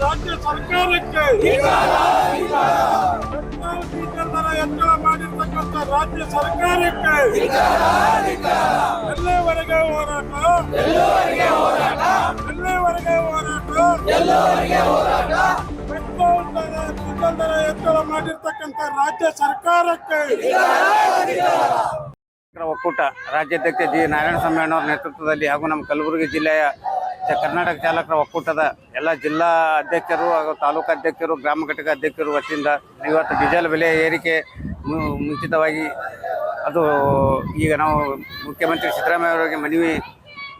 ರಾಜ್ಯ ಸರ್ಕಾರಕ್ಕೆ petrol diesel ದರ ಹೆಚ್ಚಳ ಮಾಡಿರ್ತಕ್ಕಂಥ ರಾಜ್ಯ ಸರ್ಕಾರಕ್ಕೆ ಎಲ್ಲಿವರೆಗೆ ಹೋರಾಟ ಎಲ್ಲಿವರೆಗೆ ಹೋರಾಟ ಪೆಟ್ರೋಲ್ ದರ ಹೆಚ್ಚಳ ಮಾಡಿರ್ತಕ್ಕಂಥ ರಾಜ್ಯ ಸರ್ಕಾರಕ್ಕೆ. ಒಕ್ಕೂಟ ರಾಜ್ಯಾಧ್ಯಕ್ಷ ಜಿ ನಾರಾಯಣಸ್ವಾಮಿ ಅವರ ನೇತೃತ್ವದಲ್ಲಿ ಹಾಗೂ ನಮ್ಮ ಕಲಬುರಗಿ ಜಿಲ್ಲೆಯ ಕರ್ನಾಟಕ ಚಾಲಕರ ಒಕ್ಕೂಟದ ಎಲ್ಲ ಜಿಲ್ಲಾ ಅಧ್ಯಕ್ಷರು ಹಾಗೂ ತಾಲೂಕು ಅಧ್ಯಕ್ಷರು, ಗ್ರಾಮ ಘಟಕ ಅಧ್ಯಕ್ಷರು ವತಿಯಿಂದ ಇವತ್ತು ಡೀಸೆಲ್ ಬೆಲೆ ಏರಿಕೆ ಮುಂಚಿತವಾಗಿ ಅದು ಈಗ ನಾವು ಮುಖ್ಯಮಂತ್ರಿ ಸಿದ್ದರಾಮಯ್ಯ ಅವರಿಗೆ ಮನವಿ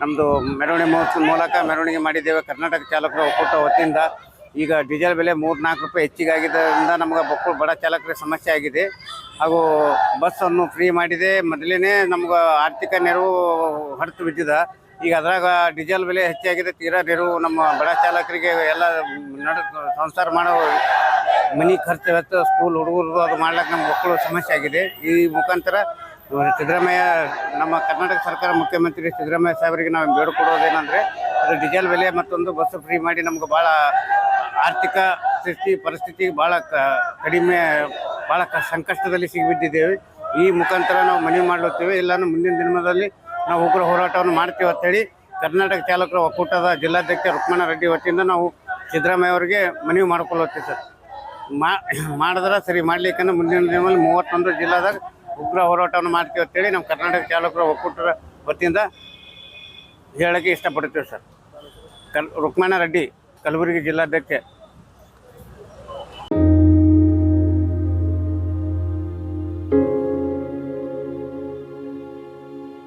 ನಮ್ಮದು ಮೆರವಣಿಗೆ ಮೂಲಕ ಮೆರವಣಿಗೆ ಮಾಡಿದ್ದೇವೆ. ಕರ್ನಾಟಕ ಚಾಲಕರ ಒಕ್ಕೂಟ ವತಿಯಿಂದ ಈಗ ಡೀಸೆಲ್ ಬೆಲೆ ಮೂರು ನಾಲ್ಕು ರೂಪಾಯಿ ಹೆಚ್ಚಿಗೆ ಆಗಿದ್ದರಿಂದ ನಮಗೆ ಬಕ್ಕಳು ಬಡ ಚಾಲಕರಿಗೆ ಸಮಸ್ಯೆ ಆಗಿದೆ. ಹಾಗೂ ಬಸ್ಸನ್ನು ಫ್ರೀ ಮಾಡಿದೆ. ಮೊದಲೇ ನಮ್ಗೆ ಆರ್ಥಿಕ ನೆರವು ಹೊರತು ಬಿದ್ದಿದೆ. ಈಗ ಅದ್ರಾಗ ಡೀಸೆಲ್ ಬೆಲೆ ಹೆಚ್ಚಾಗಿದೆ ತೀರಾ ನೆರವು ನಮ್ಮ ಬಡ ಚಾಲಕರಿಗೆ ಎಲ್ಲ ನಡ ಸಂಸಾರ ಮಾಡೋ ಮನೆ ಖರ್ಚು ವೆಚ್ಚ ಸ್ಕೂಲ್ ಹುಡುಗರು ಅದು ಮಾಡ್ಲಿಕ್ಕೆ ನಮ್ಮ ಮಕ್ಕಳು ಸಮಸ್ಯೆ ಆಗಿದೆ. ಈ ಮುಖಾಂತರ ಸಿದ್ದರಾಮಯ್ಯ, ನಮ್ಮ ಕರ್ನಾಟಕ ಸರ್ಕಾರ ಮುಖ್ಯಮಂತ್ರಿ ಸಿದ್ದರಾಮಯ್ಯ ಸಾಹೇಬರಿಗೆ ನಾವು ಬೇಡಿಕೊಡೋದೇನೆಂದರೆ ಅದು ಡೀಸೆಲ್ ಬೆಲೆ ಮತ್ತೊಂದು ಬಸ್ ಫ್ರೀ ಮಾಡಿ ನಮ್ಗೆ ಭಾಳ ಆರ್ಥಿಕ ಸ್ಥಿತಿ ಪರಿಸ್ಥಿತಿ ಭಾಳ ಕಡಿಮೆ ಭಾಳ ಸಂಕಷ್ಟದಲ್ಲಿ ಸಿಗಿಬಿದ್ದಿದ್ದೇವೆ ಈ ಮುಖಾಂತರ ನಾವು ಮನವಿ ಮಾಡ್ಲತ್ತೀವಿ. ಇಲ್ಲಾಂದ್ರೆ ಮುಂದಿನ ದಿನದಲ್ಲಿ ನಾವು ಉಗ್ರ ಹೋರಾಟವನ್ನು ಮಾಡ್ತೀವಿ ಅಂತೇಳಿ ಕರ್ನಾಟಕ ಚಾಲಕರ ಒಕ್ಕೂಟದ ಜಿಲ್ಲಾಧ್ಯಕ್ಷ ರುಕ್ಮಣ ರೆಡ್ಡಿ ವತಿಯಿಂದ ನಾವು ಸಿದ್ದರಾಮಯ್ಯ ಅವರಿಗೆ ಮನವಿ ಮಾಡ್ಕೊಳ್ಳತ್ತೀವಿ ಸರ್. ಮಾ, ಮಾಡಿದ್ರೆ ಸರಿ ಮಾಡ್ಲಿಕ್ಕಂದ್ರೆ ಮುಂದಿನ ದಿನದಲ್ಲಿ ಮೂವತ್ತೊಂದು ಜಿಲ್ಲಾದಾಗ ಉಗ್ರ ಹೋರಾಟವನ್ನು ಮಾಡ್ತೀವಿ ಅಂತೇಳಿ ನಮ್ಮ ಕರ್ನಾಟಕ ಚಾಲಕರ ಒಕ್ಕೂಟದ ವತಿಯಿಂದ ಹೇಳಕ್ಕೆ ಇಷ್ಟಪಡ್ತೀವಿ ಸರ್. ಕಲ್, ರುಕ್ಮಣ ರೆಡ್ಡಿ ಕಲಬುರಗಿ ಜಿಲ್ಲಾಧ್ಯಕ್ಷ